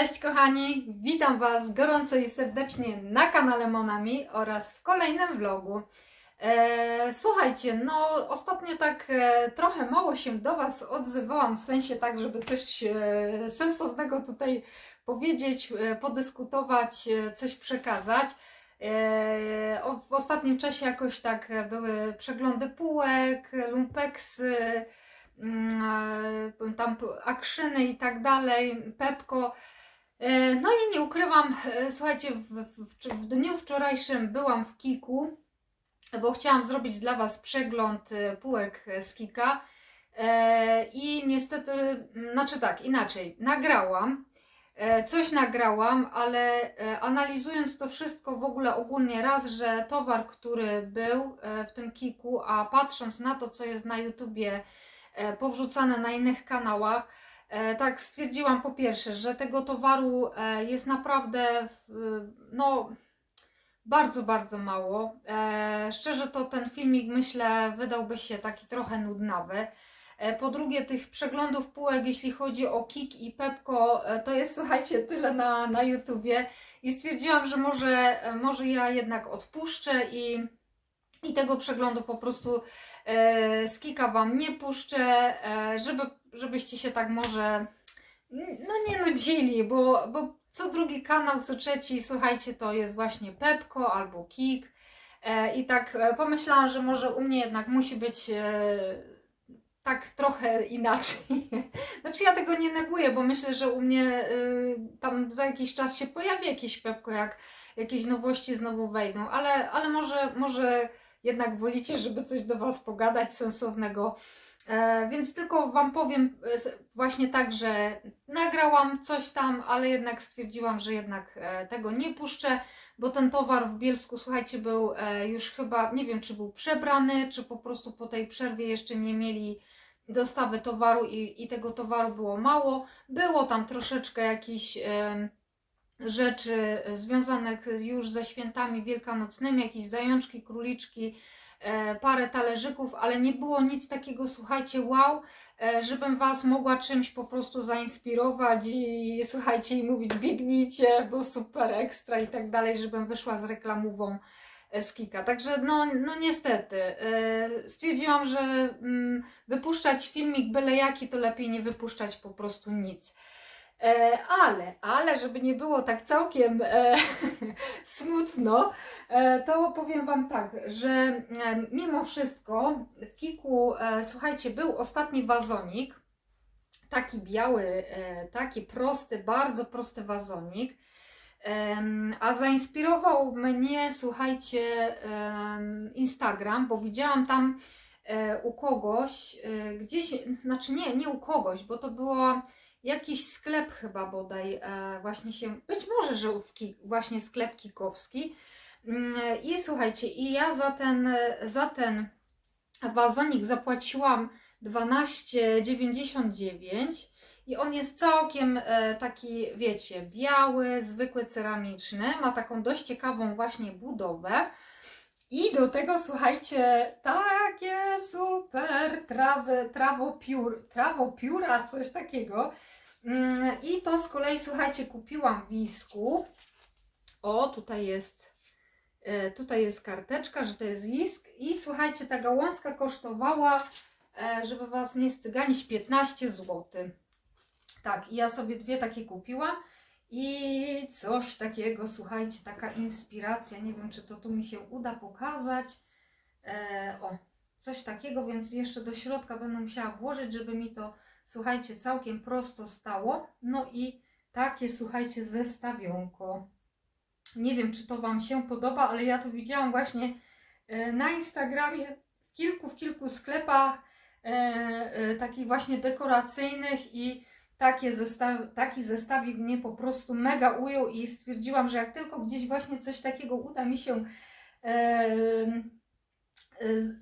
Cześć kochani, witam Was gorąco i serdecznie na kanale Monami oraz w kolejnym vlogu. E, słuchajcie, no ostatnio tak e, trochę mało się do Was odzywałam, w sensie tak, żeby coś e, sensownego tutaj powiedzieć, e, podyskutować, e, coś przekazać. E, o, w ostatnim czasie jakoś tak były przeglądy półek, lumpeksy, mm, e, tam akrzyny i tak dalej, Pepko. E, No i nie ukrywam, e, słuchajcie, w, w, w, dniu wczorajszym byłam w Kiku, bo chciałam zrobić dla Was przegląd e, półek z Kika. I niestety, m, znaczy tak, inaczej, nagrałam, coś nagrałam, ale analizując to wszystko w ogóle ogólnie raz, że towar, który był w tym Kiku, a patrząc na to, co jest na YouTubie powrzucane na innych kanałach, Tak, stwierdziłam po pierwsze, że tego towaru e, jest naprawdę no, bardzo, bardzo mało. E, Szczerze to ten filmik myślę wydałby się taki trochę nudnawy. E, Po drugie, tych przeglądów półek, jeśli chodzi o Kik i Pepko, e, to jest słuchajcie tyle na, na YouTubie i stwierdziłam, że może, e, może ja jednak odpuszczę i, i tego przeglądu po prostu e, z Kika Wam nie puszczę, e, żeby, żebyście się tak może no nie nudzili, bo, bo co drugi kanał, co trzeci, słuchajcie, to jest właśnie Pepko albo Kik. E, I tak e, pomyślałam, że może u mnie jednak musi być e, tak trochę inaczej. Znaczy ja tego nie neguję, bo myślę, że u mnie tam za jakiś czas się pojawi jakieś Pepko, jak jakieś nowości znowu wejdą, ale, ale może, może jednak wolicie, żeby coś do Was pogadać sensownego. E, więc tylko Wam powiem e, właśnie tak, że nagrałam coś tam, ale jednak stwierdziłam, że jednak e, tego nie puszczę, bo ten towar w Bielsku, słuchajcie, był już chyba, nie wiem, czy był przebrany, czy po prostu po tej przerwie jeszcze nie mieli dostawy towaru i, i tego towaru było mało. Było tam troszeczkę jakichś rzeczy związanych już ze świętami wielkanocnymi, jakieś zajączki, króliczki, parę talerzyków, ale nie było nic takiego, słuchajcie, wow, e, żebym Was mogła czymś po prostu zainspirować i słuchajcie, i mówić biegnijcie, był super ekstra i tak dalej, żebym wyszła z reklamową e, z Kika. Także no, no niestety, e, stwierdziłam, że mm, wypuszczać filmik byle jaki, to lepiej nie wypuszczać po prostu nic. E, ale, ale żeby nie było tak całkiem e, smutno, e, to powiem Wam tak, że e, mimo wszystko w Kiku, słuchajcie, był ostatni wazonik, taki biały, taki prosty, bardzo prosty wazonik, a zainspirował mnie, słuchajcie, Instagram, bo widziałam tam u kogoś, gdzieś, znaczy nie, nie u kogoś, bo to było jakiś sklep chyba bodaj e, właśnie się, być może, że właśnie sklep kikowski. Mm, I słuchajcie, i ja za ten, za ten wazonik zapłaciłam 12,99 i on jest całkiem e, taki, wiecie, biały, zwykły, ceramiczny, ma taką dość ciekawą właśnie budowę. I do tego, słuchajcie, takie super trawy, trawopiór, trawopióra, coś takiego. Mm, I to z kolei, słuchajcie, kupiłam w Wisku. O, tutaj jest, e, tutaj jest karteczka, że to jest Wisk. I słuchajcie, ta gałązka kosztowała, e, żeby Was nie scyganić, 15 zł. Tak, i ja sobie dwie takie kupiłam. I coś takiego, słuchajcie, taka inspiracja. Nie wiem, czy to tu mi się uda pokazać. E, o, coś takiego, więc jeszcze do środka będę musiała włożyć, żeby mi to, słuchajcie, całkiem prosto stało. No i takie, słuchajcie, zestawionko. Nie wiem, czy to Wam się podoba, ale ja to widziałam właśnie e, na Instagramie w kilku, w kilku sklepach e, e, takich właśnie dekoracyjnych i takie zestaw, taki zestawik mnie po prostu mega ujął i stwierdziłam, że jak tylko gdzieś właśnie coś takiego uda mi się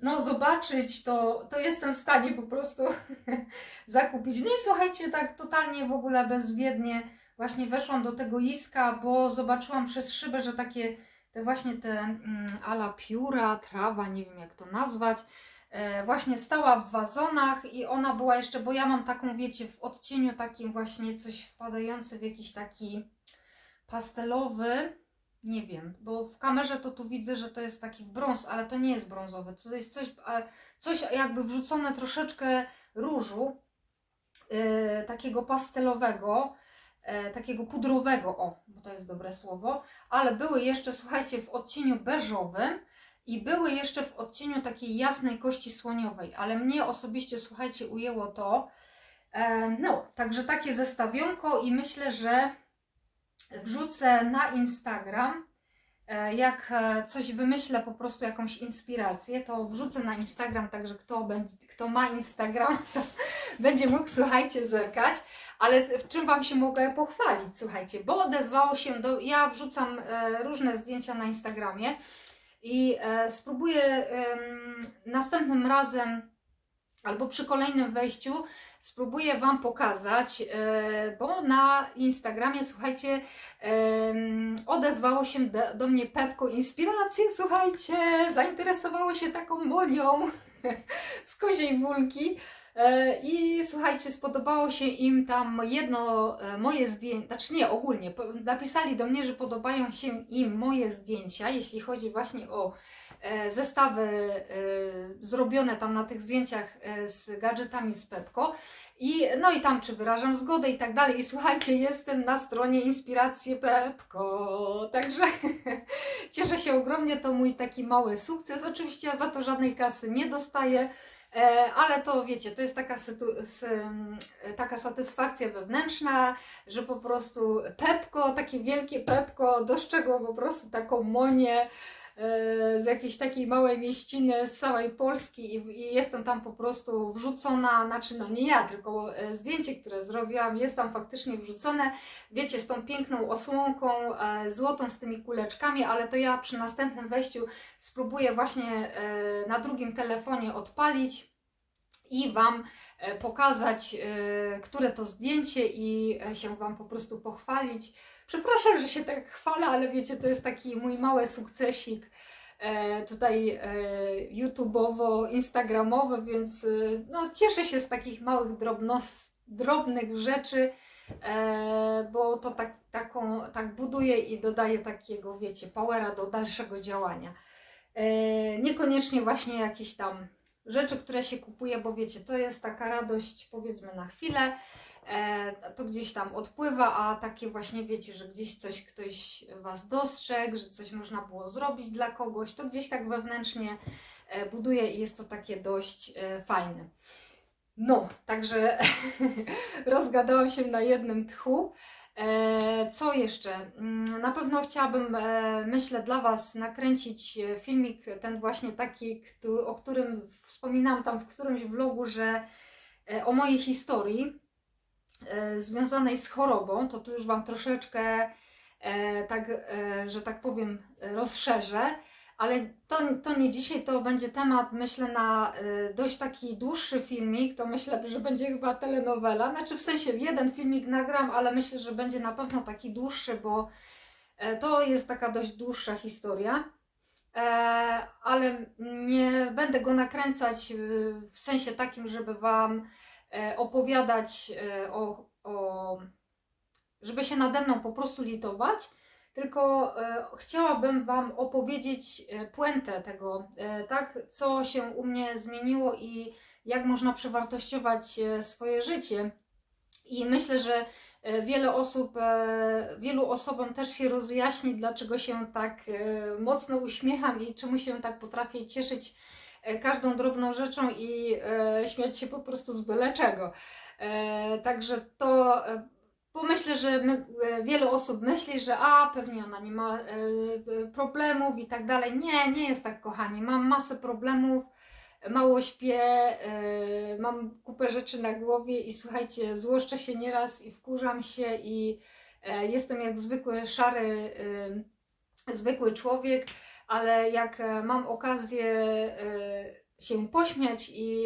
no, zobaczyć, to, to jestem w stanie po prostu zakupić. No i słuchajcie, tak totalnie w ogóle bezwiednie właśnie weszłam do tego iska, bo zobaczyłam przez szybę, że takie te właśnie te mm, ala pióra, trawa, nie wiem jak to nazwać, właśnie stała w wazonach i ona była jeszcze, bo ja mam taką, wiecie, w odcieniu takim właśnie coś wpadające w jakiś taki pastelowy, nie wiem, bo w kamerze to tu widzę, że to jest taki w brąz, ale to nie jest brązowy, to jest coś, e, coś jakby wrzucone troszeczkę różu, e, takiego pastelowego, e, takiego pudrowego, o, bo to jest dobre słowo, ale były jeszcze, słuchajcie, w odcieniu beżowym i były jeszcze w odcieniu takiej jasnej kości słoniowej, ale mnie osobiście, słuchajcie, ujęło to. E, no, także takie zestawionko i myślę, że wrzucę na Instagram. E, Jak e, coś wymyślę, po prostu jakąś inspirację, to wrzucę na Instagram, także kto, będzie, kto ma Instagram, to będzie mógł, słuchajcie, zerkać. Ale w czym Wam się mogę pochwalić, słuchajcie, bo odezwało się do. Ja wrzucam różne zdjęcia na Instagramie i e, spróbuję następnym razem albo przy kolejnym wejściu spróbuję Wam pokazać, e, bo na Instagramie, słuchajcie, odezwało się do, mnie Pepko Inspiracje, słuchajcie, zainteresowało się taką monią z koziej wólki. E, I słuchajcie, spodobało się im tam jedno e, moje zdjęcie, znaczy nie, ogólnie, napisali do mnie, że podobają się im moje zdjęcia, jeśli chodzi właśnie o e, zestawy zrobione tam na tych zdjęciach z gadżetami z Pepko. I, no i tam, czy wyrażam zgodę i tak dalej. I słuchajcie, jestem na stronie Inspiracje Pepko. Także cieszę się ogromnie, to mój taki mały sukces. Oczywiście ja za to żadnej kasy nie dostaję. E, ale to wiecie, to jest taka, taka satysfakcja wewnętrzna, że po prostu Pepko, takie wielkie Pepko, dostrzegło po prostu taką monię z jakiejś takiej małej mieściny z całej Polski i, i jestem tam po prostu wrzucona, znaczy no nie ja, tylko e, zdjęcie, które zrobiłam, jest tam faktycznie wrzucone, wiecie, z tą piękną osłonką, e, złotą z tymi kuleczkami, ale to ja przy następnym wejściu spróbuję właśnie e, na drugim telefonie odpalić i Wam pokazać, które to zdjęcie i się Wam po prostu pochwalić. Przepraszam, że się tak chwalę, ale wiecie, to jest taki mój mały sukcesik e, tutaj e, YouTubeowo-instagramowy, więc e, no, cieszę się z takich małych drobnos, drobnych rzeczy, bo to tak, taką, tak buduje i dodaje takiego, wiecie, powera do dalszego działania. Niekoniecznie właśnie jakieś tam rzeczy, które się kupuje, bo wiecie, to jest taka radość powiedzmy na chwilę, to gdzieś tam odpływa, a takie właśnie wiecie, że gdzieś coś ktoś Was dostrzegł, że coś można było zrobić dla kogoś, to gdzieś tak wewnętrznie e, buduje i jest to takie dość e, fajne. No, także rozgadałam się na jednym tchu. E, Co jeszcze? Mm, Na pewno chciałabym, e, myślę, dla Was nakręcić e, filmik, ten właśnie taki, o którym wspominałam tam w którymś vlogu, że e, o mojej historii e, związanej z chorobą, to tu już Wam troszeczkę, e, tak, e, że tak powiem, e, rozszerzę. Ale to, to nie dzisiaj, to będzie temat, myślę, na e, dość taki dłuższy filmik. To myślę, że będzie chyba telenowela. Znaczy, w sensie jeden filmik nagram, ale myślę, że będzie na pewno taki dłuższy, bo e, to jest taka dość dłuższa historia. E, ale nie będę go nakręcać e, w sensie takim, żeby Wam e, opowiadać e, o, o. żeby się nade mną po prostu litować tylko e, chciałabym Wam opowiedzieć e, puentę tego, e, tak, co się u mnie zmieniło i jak można przewartościować e, swoje życie. I myślę, że e, wiele osób, e, wielu osobom też się rozjaśni, dlaczego się tak e, mocno uśmiecham i czemu się tak potrafię cieszyć e, każdą drobną rzeczą i e, śmiać się po prostu z byle czego. E, Także to e, bo myślę, że my, e, wiele osób myśli, że a pewnie ona nie ma e, e, problemów i tak dalej. Nie, nie jest tak, kochani. Mam masę problemów, mało śpię, e, mam kupę rzeczy na głowie i słuchajcie, złoszczę się nieraz i wkurzam się i e, jestem jak zwykły szary, e, zwykły człowiek, ale jak e, mam okazję e, się pośmiać i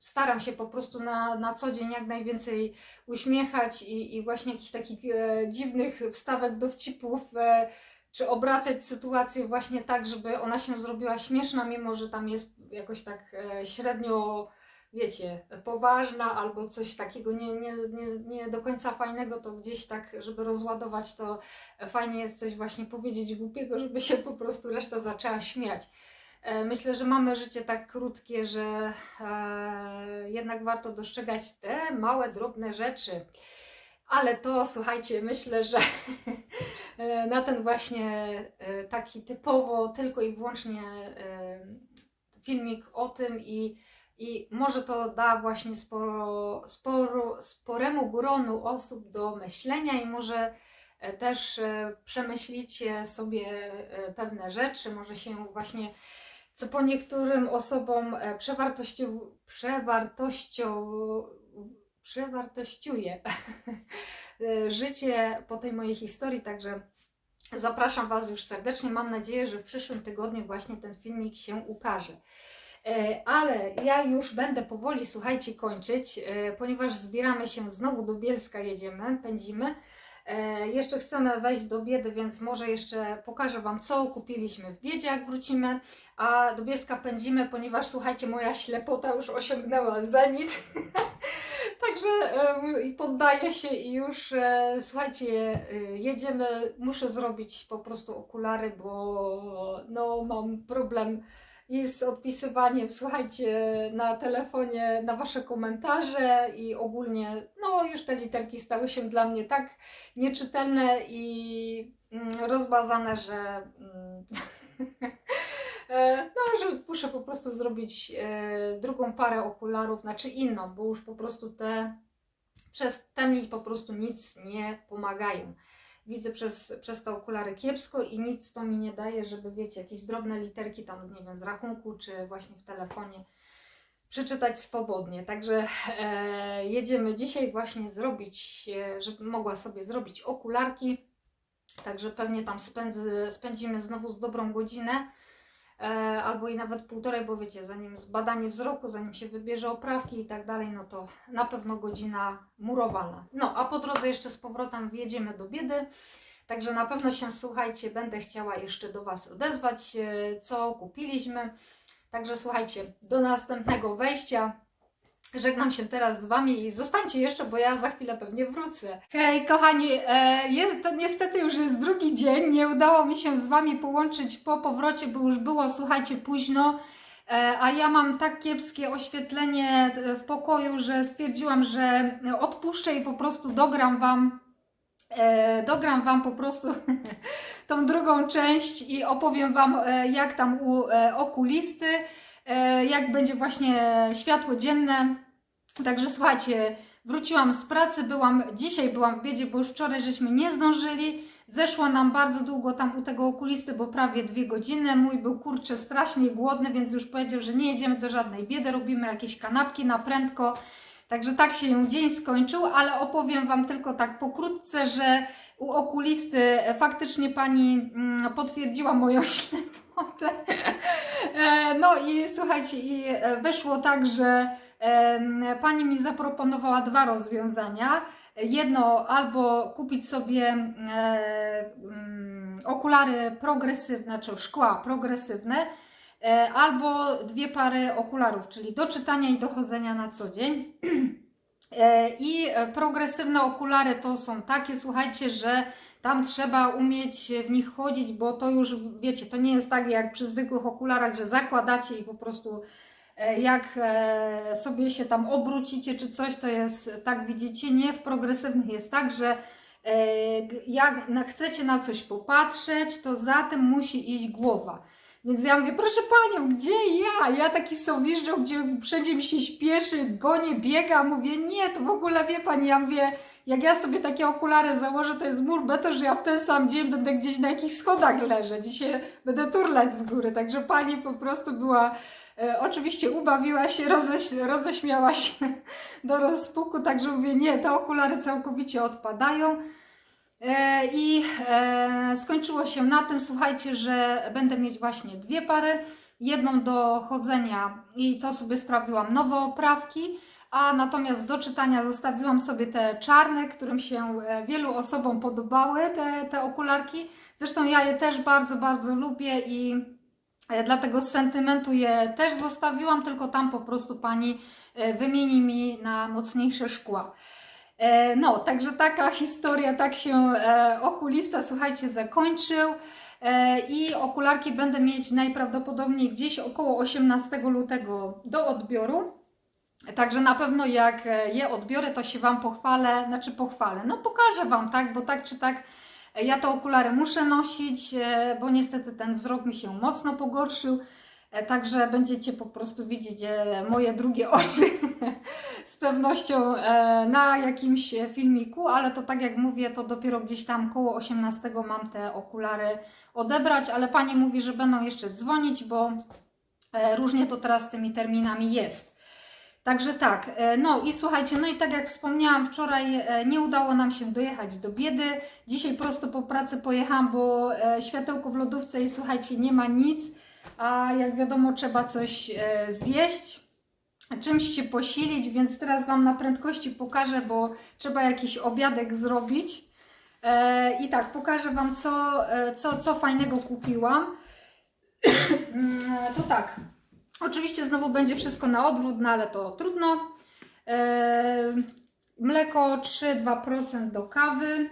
staram się po prostu na, na co dzień jak najwięcej uśmiechać i, i właśnie jakichś takich e, dziwnych wstawek dowcipów e, czy obracać sytuację właśnie tak, żeby ona się zrobiła śmieszna, mimo że tam jest jakoś tak średnio, wiecie, poważna albo coś takiego nie, nie, nie, nie do końca fajnego, to gdzieś tak, żeby rozładować, to fajnie jest coś właśnie powiedzieć głupiego, żeby się po prostu reszta zaczęła śmiać. E, Myślę, że mamy życie tak krótkie, że e, jednak warto dostrzegać te małe, drobne rzeczy. Ale to słuchajcie, myślę, że e, na ten właśnie e, taki typowo tylko i wyłącznie filmik o tym i, i może to da właśnie sporo, sporo, sporemu gronu osób do myślenia i może e, też e, przemyślicie sobie e, pewne rzeczy, może się właśnie co po niektórym osobom przewartościu, przewartością, przewartościuje życie po tej mojej historii, także zapraszam Was już serdecznie. Mam nadzieję, że w przyszłym tygodniu właśnie ten filmik się ukaże. E, Ale ja już będę powoli, słuchajcie, kończyć, e, ponieważ zbieramy się znowu do Bielska, jedziemy, pędzimy. E, Jeszcze chcemy wejść do biedy, więc może jeszcze pokażę Wam, co kupiliśmy w biedzie, jak wrócimy. A do Bielska pędzimy, ponieważ słuchajcie, moja ślepota już osiągnęła zenit. Także poddaję się i już słuchajcie, jedziemy. Muszę zrobić po prostu okulary, bo no, mam problem i z odpisywaniem, słuchajcie, na telefonie na Wasze komentarze i ogólnie, no już te literki stały się dla mnie tak nieczytelne i mm, rozbazane, że mm, no, że muszę po prostu zrobić e, drugą parę okularów, znaczy inną, bo już po prostu te przez te mi po prostu nic nie pomagają. Widzę przez, przez te okulary kiepsko i nic to mi nie daje, żeby wiecie, jakieś drobne literki tam, nie wiem, z rachunku czy właśnie w telefonie przeczytać swobodnie. Także e, jedziemy dzisiaj właśnie zrobić, e, żeby mogła sobie zrobić okularki. Także pewnie tam spędzy, spędzimy znowu z dobrą godzinę. E, albo i nawet półtorej, bo wiecie, zanim zbadanie wzroku, zanim się wybierze oprawki i tak dalej, no to na pewno godzina murowana. No, a po drodze jeszcze z powrotem wjedziemy do biedy, także na pewno się, słuchajcie, będę chciała jeszcze do Was odezwać, e, co kupiliśmy. Także słuchajcie, do następnego wejścia. Żegnam się teraz z Wami i zostańcie jeszcze, bo ja za chwilę pewnie wrócę. Hej, kochani, e, to niestety już jest drugi dzień. Nie udało mi się z Wami połączyć po powrocie, bo już było, słuchajcie, późno. E, a ja mam tak kiepskie oświetlenie w pokoju, że stwierdziłam, że odpuszczę i po prostu dogram Wam. E, dogram Wam po prostu tą drugą część i opowiem Wam, e, jak tam u e, okulisty jak będzie właśnie światło dzienne. Także słuchajcie, wróciłam z pracy, byłam dzisiaj byłam w biedzie, bo już wczoraj żeśmy nie zdążyli. Zeszło nam bardzo długo tam u tego okulisty, bo prawie dwie godziny. Mój był kurczę strasznie głodny, więc już powiedział, że nie jedziemy do żadnej biedy, robimy jakieś kanapki na prędko. Także tak się dzień skończył, ale opowiem Wam tylko tak pokrótce, że u okulisty faktycznie pani mm, potwierdziła moją ślepotę. E, No i słuchajcie, i e, wyszło tak, że em, pani mi zaproponowała dwa rozwiązania. Jedno albo kupić sobie e, mm, okulary progresywne, czy szkła progresywne, e, albo dwie pary okularów, czyli do czytania i do chodzenia na co dzień. E, I e, progresywne okulary to są takie, słuchajcie, że tam trzeba umieć w nich chodzić, bo to już wiecie, to nie jest tak jak przy zwykłych okularach, że zakładacie i po prostu e, jak sobie się tam obrócicie czy coś, to jest tak widzicie, nie, w progresywnych jest tak, że jak chcecie na coś popatrzeć, to za tym musi iść głowa. Więc ja mówię, proszę panią, gdzie ja? Ja taki sowiżdżą, gdzie wszędzie mi się śpieszy, gonię, biega, mówię, nie, to w ogóle wie pani, ja mówię, jak ja sobie takie okulary założę, to jest mur beton, że ja w ten sam dzień będę gdzieś na jakichś schodach leżeć i się będę turlać z góry. Także pani po prostu była, e, oczywiście ubawiła się, roześ, roześmiała się do rozpuku, także mówię, nie, te okulary całkowicie odpadają. E, I e, skończyło się na tym, słuchajcie, że będę mieć właśnie dwie pary. Jedną do chodzenia i to sobie sprawiłam nowe oprawki, a natomiast do czytania zostawiłam sobie te czarne, którym się e, wielu osobom podobały, te, te okularki. Zresztą ja je też bardzo, bardzo lubię i dlatego z sentymentu je też zostawiłam, tylko tam po prostu pani wymieni mi na mocniejsze szkła. E, No, także taka historia, tak się e, okulista, słuchajcie, zakończył. E, I okularki będę mieć najprawdopodobniej gdzieś około 18 lutego do odbioru. Także na pewno jak je odbiorę, to się Wam pochwalę, znaczy pochwalę. No pokażę Wam, tak, bo tak czy tak ja te okulary muszę nosić, bo niestety ten wzrok mi się mocno pogorszył. E, Także będziecie po prostu widzieć e, moje drugie oczy z pewnością e, na jakimś filmiku, ale to tak jak mówię, to dopiero gdzieś tam koło 18 mam te okulary odebrać, ale pani mówi, że będą jeszcze dzwonić, bo różnie to teraz z tymi terminami jest. Także tak, no i słuchajcie, no i tak jak wspomniałam wczoraj, nie udało nam się dojechać do biedy. Dzisiaj prosto po pracy pojechałam, bo światełko w lodówce i słuchajcie, nie ma nic, a jak wiadomo, trzeba coś e, zjeść, czymś się posilić, więc teraz Wam na prędkości pokażę, bo trzeba jakiś obiadek zrobić. E, I tak, pokażę Wam, co, e, co, co fajnego kupiłam. Mm, to tak, Oczywiście znowu będzie wszystko na odwrót, no ale to trudno. Mleko 3-2% do kawy,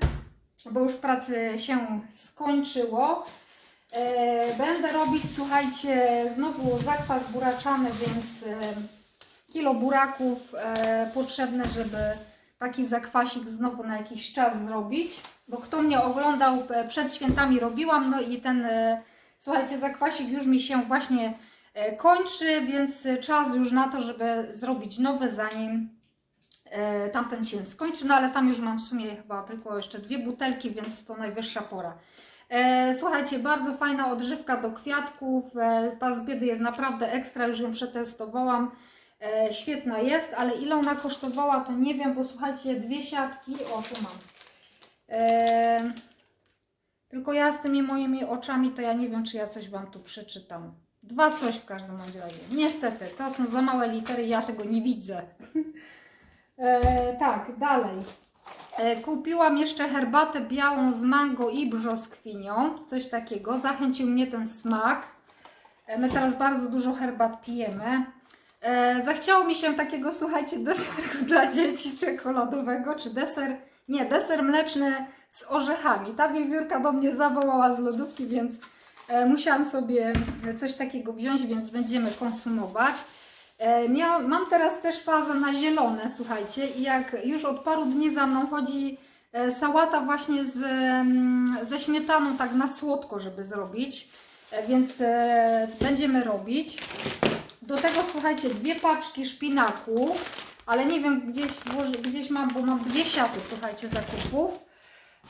bo już pracy się skończyło. Eee, będę robić, słuchajcie, znowu zakwas buraczany, więc e, kilo buraków e, potrzebne, żeby taki zakwasik znowu na jakiś czas zrobić. Bo kto mnie oglądał, e, przed świętami robiłam, no i ten, e, słuchajcie, zakwasik już mi się właśnie e, kończy, więc czas już na to, żeby zrobić nowy, zanim e, tamten się skończy. No ale tam już mam w sumie chyba tylko jeszcze dwie butelki, więc to najwyższa pora. E, Słuchajcie, bardzo fajna odżywka do kwiatków. E, Ta z biedy jest naprawdę ekstra, już ją przetestowałam. E, Świetna jest, ale ile ona kosztowała, to nie wiem, bo słuchajcie, dwie siatki. O, tu mam. Tylko ja z tymi moimi oczami, to ja nie wiem, czy ja coś Wam tu przeczytam. Dwa coś w każdym razie. Niestety, to są za małe litery, ja tego nie widzę. Tak, dalej. E, Kupiłam jeszcze herbatę białą z mango i brzoskwinią, coś takiego. Zachęcił mnie ten smak. E, My teraz bardzo dużo herbat pijemy. E, Zachciało mi się takiego, słuchajcie, deseru dla dzieci czekoladowego, czy deser, nie, deser mleczny z orzechami. Ta wiewiórka do mnie zawołała z lodówki, więc musiałam sobie coś takiego wziąć, więc będziemy konsumować. E, Mia, mam teraz też fazę na zielone, słuchajcie, i jak już od paru dni za mną chodzi e, sałata właśnie z, mm, ze śmietaną, tak na słodko, żeby zrobić, e, więc będziemy robić. Do tego, słuchajcie, dwie paczki szpinaku, ale nie wiem, gdzieś, gdzieś mam, bo mam dwie siaty, słuchajcie, zakupów.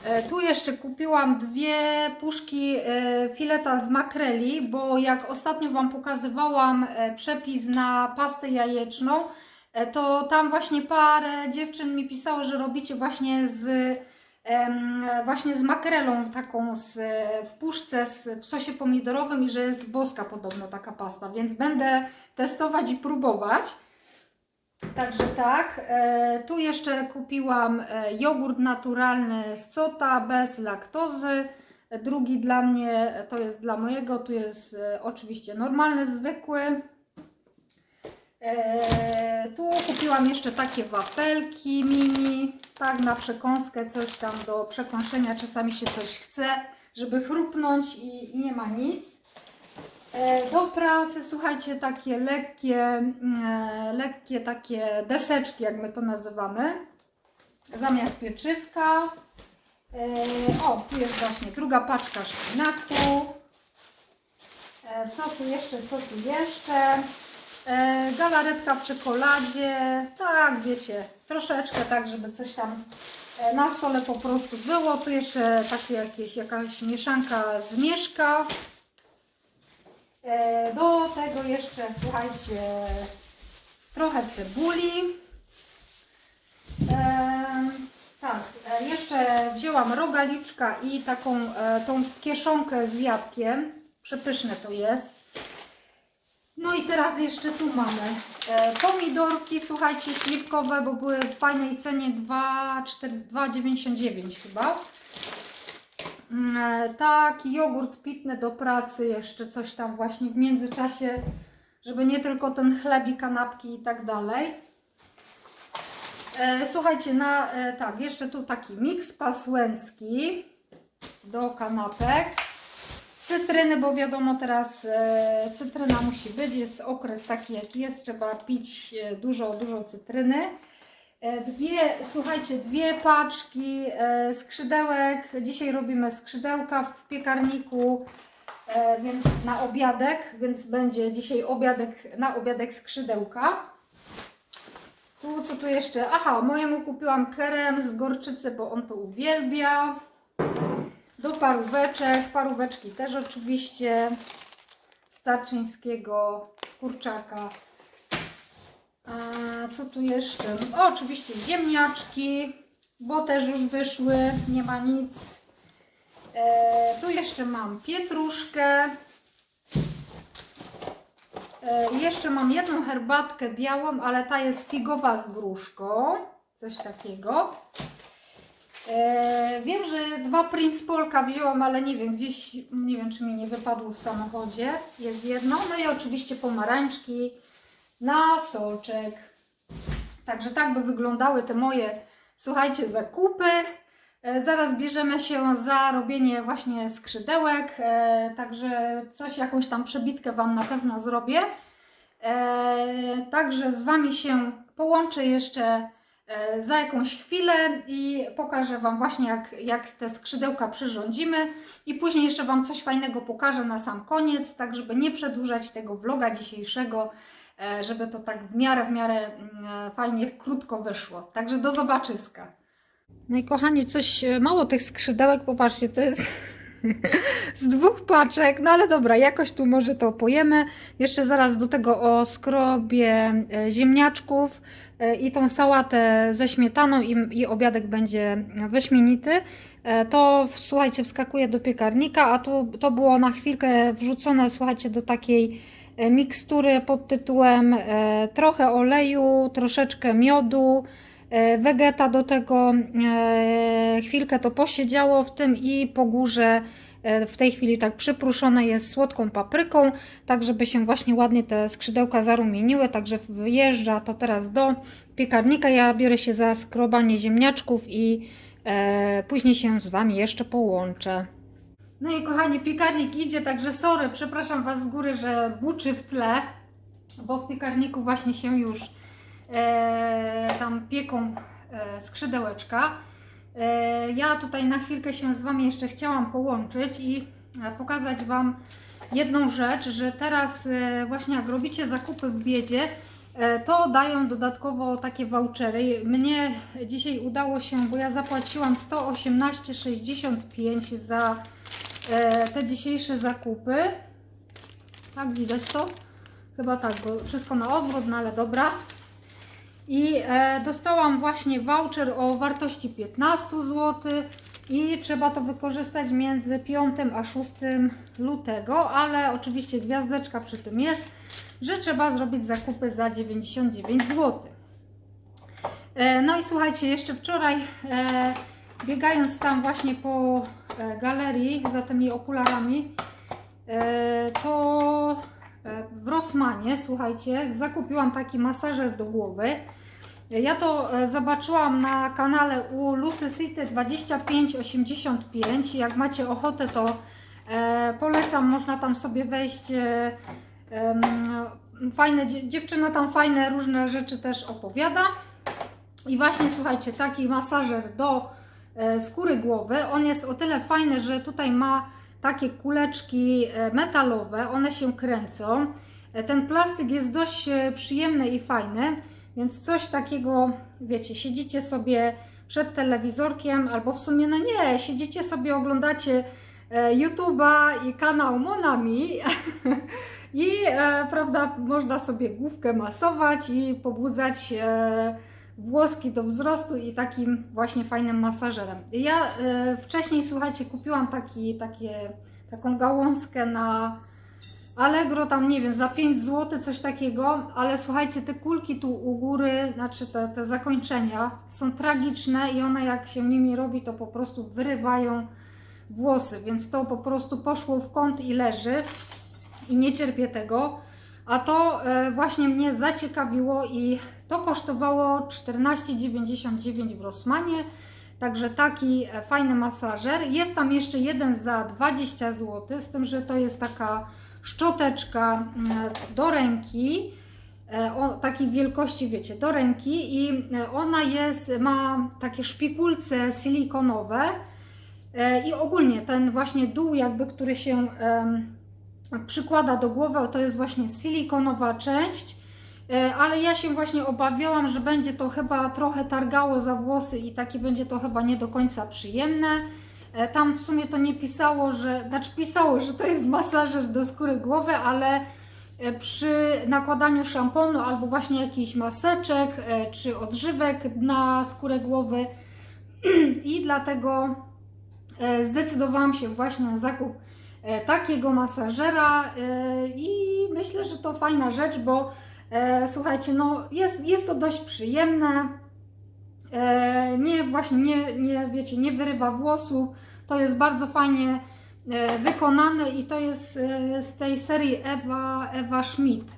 E, Tu jeszcze kupiłam dwie puszki e, fileta z makreli, bo jak ostatnio Wam pokazywałam e, przepis na pastę jajeczną, to tam właśnie parę dziewczyn mi pisało, że robicie właśnie z właśnie z makrelą taką z, w puszce z, w sosie pomidorowym i że jest boska podobno taka pasta, więc będę testować i próbować. Także tak. E, tu jeszcze kupiłam e, jogurt naturalny z cota bez laktozy. Drugi dla mnie e, to jest dla mojego. Tu jest oczywiście normalny, zwykły. Tu kupiłam jeszcze takie wafelki mini, tak na przekąskę, coś tam do przekąszenia. Czasami się coś chce, żeby chrupnąć i nie ma nic. E, Do pracy, słuchajcie, takie lekkie, mm, e, lekkie takie deseczki, jak my to nazywamy, zamiast pieczywka. E, O, tu jest właśnie druga paczka szpinaku. Co tu jeszcze, co tu jeszcze? Galaretka w czekoladzie. Tak, wiecie, troszeczkę tak, żeby coś tam na stole po prostu było. Tu jeszcze takie jakieś, jakaś mieszanka z mieszka. E, Do tego jeszcze, słuchajcie, trochę cebuli. Em, tak, e, jeszcze wzięłam rogaliczka i taką e, tą kieszonkę z jabłkiem. Przepyszne to jest. No i teraz jeszcze tu mamy e, pomidorki, słuchajcie, śliwkowe, bo były w fajnej cenie 2,4 2,99 chyba. Mm, e, Taki jogurt pitny do pracy, jeszcze coś tam właśnie w międzyczasie, żeby nie tylko ten chleb i kanapki i tak dalej. E, Słuchajcie, na, e, tak, jeszcze tu taki miks pasłęcki do kanapek. Cytryny, bo wiadomo teraz cytryna musi być, jest okres taki jaki jest, trzeba pić dużo, dużo cytryny. E, Dwie, słuchajcie, dwie paczki e, skrzydełek. Dzisiaj robimy skrzydełka w piekarniku, e, więc na obiadek, więc będzie dzisiaj obiadek, na obiadek skrzydełka. Tu co tu jeszcze? Aha, mojemu kupiłam krem z gorczycy, bo on to uwielbia. Do paróweczek, paróweczki też oczywiście. Starczyńskiego, z kurczaka. A co tu jeszcze? O, oczywiście ziemniaczki, bo też już wyszły, nie ma nic. E, tu jeszcze mam pietruszkę. E, jeszcze mam jedną herbatkę białą, ale ta jest figowa z gruszką. Coś takiego. E, wiem, że dwa Prince Polka wzięłam, ale nie wiem, gdzieś, nie wiem, czy mi nie wypadło w samochodzie. Jest jedno. No i oczywiście pomarańczki na soczek. Także tak by wyglądały te moje, słuchajcie, zakupy. E, Zaraz bierzemy się za robienie właśnie skrzydełek, e, także coś, jakąś tam przebitkę Wam na pewno zrobię. E, Także z Wami się połączę jeszcze za jakąś chwilę i pokażę Wam właśnie jak, jak te skrzydełka przyrządzimy i później jeszcze Wam coś fajnego pokażę na sam koniec, tak żeby nie przedłużać tego vloga dzisiejszego, żeby to tak w miarę, w miarę mm, e, fajnie, krótko wyszło. Także do zobaczyska. No i kochani, coś e, mało tych skrzydełek, popatrzcie, to jest z dwóch paczek, no ale dobra, jakoś tu może to pojemy. Jeszcze zaraz do tego o skrobie e, ziemniaczków e, i tą sałatę ze śmietaną i, i obiadek będzie wyśmienity. E, To słuchajcie, wskakuje do piekarnika, a tu to było na chwilkę wrzucone, słuchajcie, do takiej e, mikstury pod tytułem e, trochę oleju, troszeczkę miodu, e, wegeta do tego, chwilkę to posiedziało w tym i po górze w tej chwili tak przypruszone jest słodką papryką, tak żeby się właśnie ładnie te skrzydełka zarumieniły, także wyjeżdża to teraz do piekarnika. Ja biorę się za skrobanie ziemniaczków i później się z Wami jeszcze połączę. No i kochani, piekarnik idzie, także sorry, przepraszam Was z góry, że buczy w tle, bo w piekarniku właśnie się już e, tam pieką e, skrzydełeczka. E, ja tutaj na chwilkę się z Wami jeszcze chciałam połączyć i e, pokazać Wam jedną rzecz, że teraz e, właśnie jak robicie zakupy w biedzie, e, to dają dodatkowo takie vouchery. Mnie dzisiaj udało się, bo ja zapłaciłam 118,65 za te dzisiejsze zakupy. Tak, widać to? Chyba tak, bo wszystko na odwrót, no ale dobra. I e, dostałam właśnie voucher o wartości 15 zł i trzeba to wykorzystać między 5 a 6 lutego, ale oczywiście gwiazdeczka przy tym jest, że trzeba zrobić zakupy za 99 zł. E, no i słuchajcie, jeszcze wczoraj e, biegając tam właśnie po e, galerii za tymi okularami, e, to e, w Rossmanie, słuchajcie, zakupiłam taki masażer do głowy. Ja to zobaczyłam na kanale u Lucy City 2585. Jak macie ochotę, to polecam, można tam sobie wejść. Fajne, dzie- dziewczyna tam fajne różne rzeczy też opowiada. I właśnie słuchajcie, taki masażer do skóry głowy. On jest o tyle fajny, że tutaj ma takie kuleczki e, metalowe, one się kręcą. E, Ten plastik jest dość e, przyjemny i fajny, więc coś takiego, wiecie, siedzicie sobie przed telewizorkiem, albo w sumie, no nie, siedzicie sobie, oglądacie e, YouTube'a i kanał Monami i, e, prawda, można sobie główkę masować i pobudzać e, włoski do wzrostu i takim właśnie fajnym masażerem. Ja e, wcześniej, słuchajcie, kupiłam taki, takie, taką gałązkę na Allegro tam, nie wiem, za 5 zł, coś takiego, ale słuchajcie, te kulki tu u góry, znaczy te, te zakończenia są tragiczne i one jak się nimi robi, to po prostu wyrywają włosy, więc to po prostu poszło w kąt i leży i nie cierpię tego. A to e, właśnie mnie zaciekawiło i to kosztowało 14,99 w Rossmanie. Także taki e, fajny masażer. Jest tam jeszcze jeden za 20 zł, z tym, że to jest taka szczoteczka mm, do ręki, e, o takiej wielkości, wiecie, do ręki i e, ona jest, ma takie szpikulce silikonowe i ogólnie ten właśnie dół jakby, który się przykłada do głowy, to jest właśnie silikonowa część. E, Ale ja się właśnie obawiałam, że będzie to chyba trochę targało za włosy i takie będzie to chyba nie do końca przyjemne. E, Tam w sumie to nie pisało, że, znaczy pisało, że to jest masażer do skóry głowy, ale e, przy nakładaniu szamponu albo właśnie jakichś maseczek czy odżywek na skórę głowy i dlatego zdecydowałam się właśnie na zakup takiego masażera i myślę, że to fajna rzecz, bo e, słuchajcie, no jest, jest to dość przyjemne. E, nie, właśnie nie, nie, wiecie, nie wyrywa włosów. To jest bardzo fajnie e, wykonane i to jest z tej serii Ewa, Ewa Schmidt.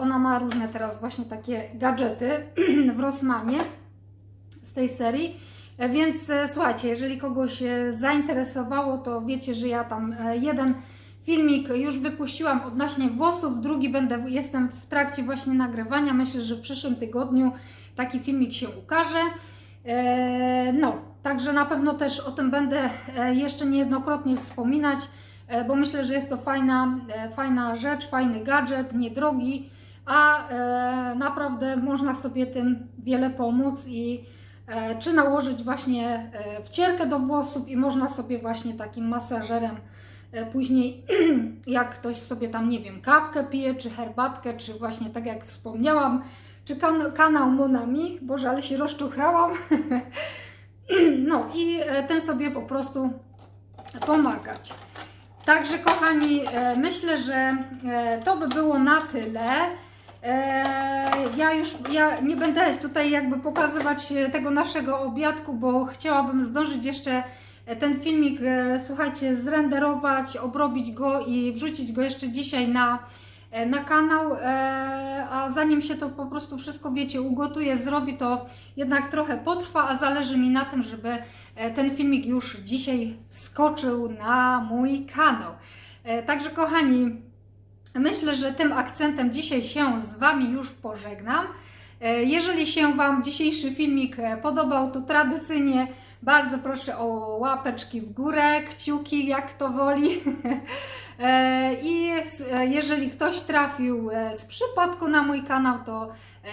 Ona ma różne teraz właśnie takie gadżety w Rossmanie z tej serii. Więc słuchajcie, jeżeli kogoś zainteresowało, to wiecie, że ja tam jeden filmik już wypuściłam odnośnie włosów, drugi będę, jestem w trakcie właśnie nagrywania. Myślę, że w przyszłym tygodniu taki filmik się ukaże. E, No, także na pewno też o tym będę e, jeszcze niejednokrotnie wspominać, e, bo myślę, że jest to fajna, fajna rzecz, fajny gadżet, niedrogi, a naprawdę można sobie tym wiele pomóc i czy nałożyć właśnie wcierkę do włosów i można sobie właśnie takim masażerem później, jak ktoś sobie tam, nie wiem, kawkę pije, czy herbatkę, czy właśnie tak jak wspomniałam, czy kan- kanał Monami, boże, ale się rozczuchrałam. No i e, tym sobie po prostu pomagać. Także kochani, e, myślę, że e, to by było na tyle. E, Ja już ja nie będę tutaj jakby pokazywać e, tego naszego obiadku, bo chciałabym zdążyć jeszcze e, ten filmik, e, słuchajcie, zrenderować, obrobić go i wrzucić go jeszcze dzisiaj na, e, na kanał. e, A zanim się to po prostu wszystko, wiecie, ugotuje, zrobi, to jednak trochę potrwa, a zależy mi na tym, żeby ten filmik już dzisiaj skoczył na mój kanał. Także kochani, myślę, że tym akcentem dzisiaj się z Wami już pożegnam. E, Jeżeli się Wam dzisiejszy filmik e, podobał, to tradycyjnie bardzo proszę o łapeczki w górę, kciuki, jak to woli. E, I jeżeli ktoś trafił z przypadku na mój kanał, to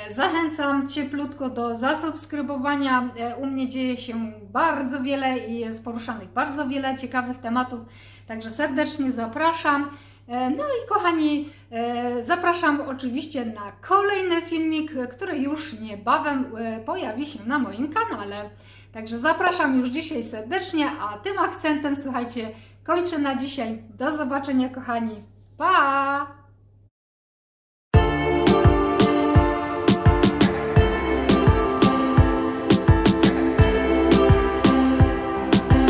zachęcam cieplutko do zasubskrybowania. U mnie dzieje się bardzo wiele i jest poruszanych bardzo wiele ciekawych tematów, także serdecznie zapraszam. E, No i kochani, e, zapraszam oczywiście na kolejny filmik, który już niebawem e, pojawi się na moim kanale. Także zapraszam już dzisiaj serdecznie, a tym akcentem, słuchajcie, kończę na dzisiaj. Do zobaczenia, kochani. Pa!